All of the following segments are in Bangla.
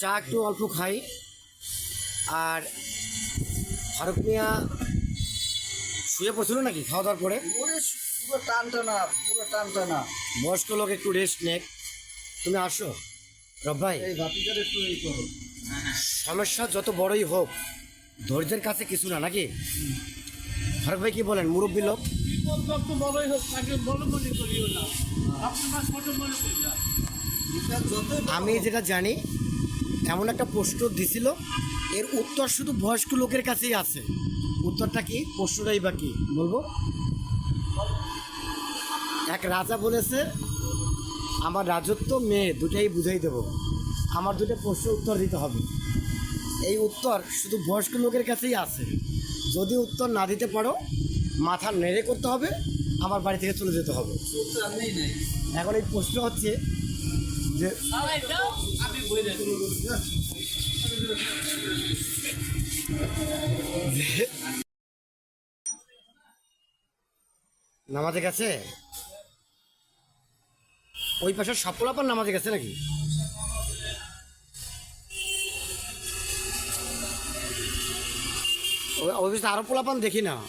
চা একটু অল্প খাই। আর ফারুক মিয়া শুয়ে পড়ছিল নাকি খাওয়া দাওয়ার পরে পুরো টান টানা পুরো টান টানা বয়স্ক লোক একটু রেস্ট নেক। তুমি আসো। রব ভাই এই একটু এই করো। সমস্যা যত বড়ই হোক ধৈর্যের কাছে কিছু না নাকি? ফারুক ভাই কি বলেন? মুরব্বী লোক? যত বড়ই হোক তাকে বড় মনে করিও না। আপনার ছোট মনে করি না। এটা যতই বড় আমি যেটা জানি এমন একটা প্রশ্ন দিছিল এর উত্তর শুধু বয়স্ক লোকের কাছেই আছে। উত্তরটা কি? প্রশ্নটাই বা কি? বলব? এক রাজা বলেছে আমার রাজত্ব মেয়ে দুটাই বুঝাই দেব। আমার দুটো প্রশ্ন উত্তর দিতে হবে। এই উত্তর শুধু বয়স্ক লোকের কাছেই আছে। যদি উত্তর না দিতে পারো মাথা নেড়ে করতে হবে আমার বাড়ি থেকে চলে যেতে হবে। উত্তর নেই। নাই এখন এই প্রশ্ন হচ্ছে যে নামাজে গেছে? ওই পাশে সপলাপান নামাজে গেছে নাকি? ওই- আরও পোলাপান দেখি না।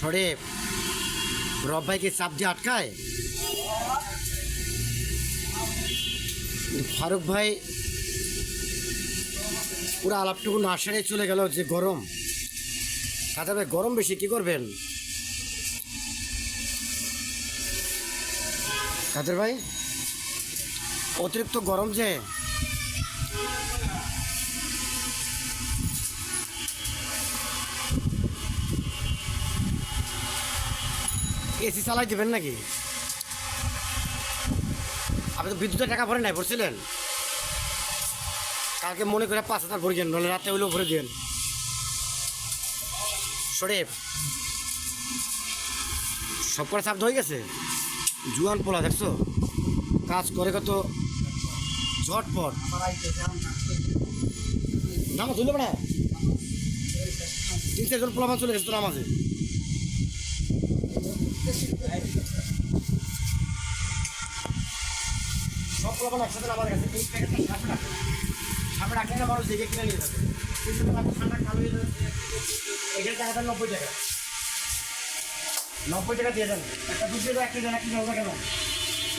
সরে রব ভাইকে চাপ দিয়ে আটকায়? ফারুক ভাই, পুরো আলাপটুকু না সেরে চলে গেল যে গরম। কাজা ভাই, গরম বেশি, কি করবেন? কাদের ভাই? অতিরিক্ত গরম যে? এসি চালাই দেবেন নাকি? আপনি তো বিদ্যুতের টাকা ভরে নাই ভরছিলেন কালকে মনে করে পাঁচ হাজার ভরে দেন রাতে হইলেও ভরে দেন শরীফ, সব করে চাপ হয়ে গেছে? জুয়ান পোলা, দেখছ? কাজ করে কত ঝটপট। নামাজ হইলে না? তিন চারজন পোলা চলে গেছে তো নামাজে। সব পোলা একসাথে নামাজ গেছে। এই সামনে রাখো। না মানুষ দেখে কিনে নিয়ে যাবে। কিন্তু তোমার ঠান্ডা কালো এখানে টাকা দেন নব্বই টাকা। নব্বই টাকা দিয়ে দেন। একটা দুধ দিয়ে একটা দেবো কেন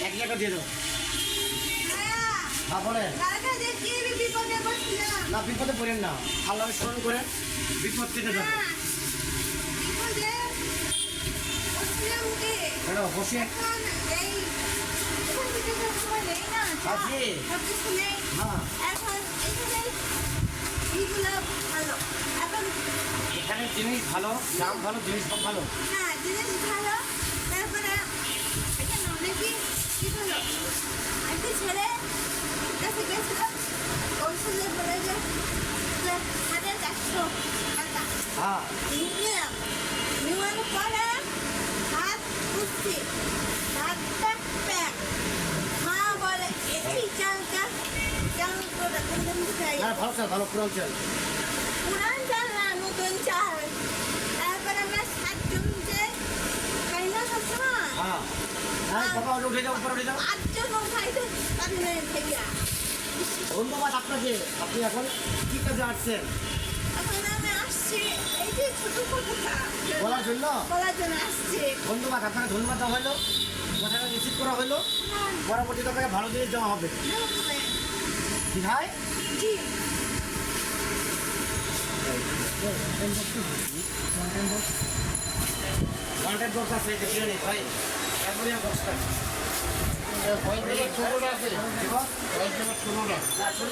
এক টাকা দিয়ে বিপদে পড়ছিলাম না, বিপদে পড়েন না। আল্লাহ স্মরণ করেন, বিপদ কেটে যাবে। না, চা, আছে। এখন এখানে এইগুলো ভালো। এখন এখানে জিনিস ভালো দাম ভালো জিনিস সব ভালো হ্যাঁ, জিনিস ভালো। তারপরে এখানে অনেকই কি হলো? একটা ছেলে কাছে গেছিল, ওর বলে যে, যে হাজার চারশো টাকা। হ্যাঁ নিলাম নেওয়ার পরে হাত উঠছি হাতটা প্যাক মা বলে এই চালটা চাল করে একদম খাই হ্যাঁ ভালো চাল ভালো পুরান চাল পুরান চাল না নতুন চাল তারপরে আমরা সাতজন যে খাই না সবসময়? হ্যাঁ। হ্যাঁ বাবা উঠে যাও উপরে উঠে যাও। পাঁচজন খাইতে পারি না থেকে। ধন্যবাদ আপনাকে। আপনি এখন কি কাজে আসছেন? এখন আমি আসছি এই যে ছোট কথাটা। বলার জন্য? বলার জন্য আসছি। ধন্যবাদ আপনাকে ধন্যবাদ দেওয়া হলো। কথাটা রিসিভ করা হলো। হ্যাঁ, পরবর্তীতে আপনাকে ভালো জিনিস দেওয়া হবে। ভাই জি ওয়ান্টেড বক্স আছে নিন ভাই। অ্যালুমিনিয়াম বক্সটা ছোটটা আছে। ঠিক আছে ছোটটা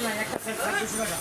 না একটা সেট দুশো টাকা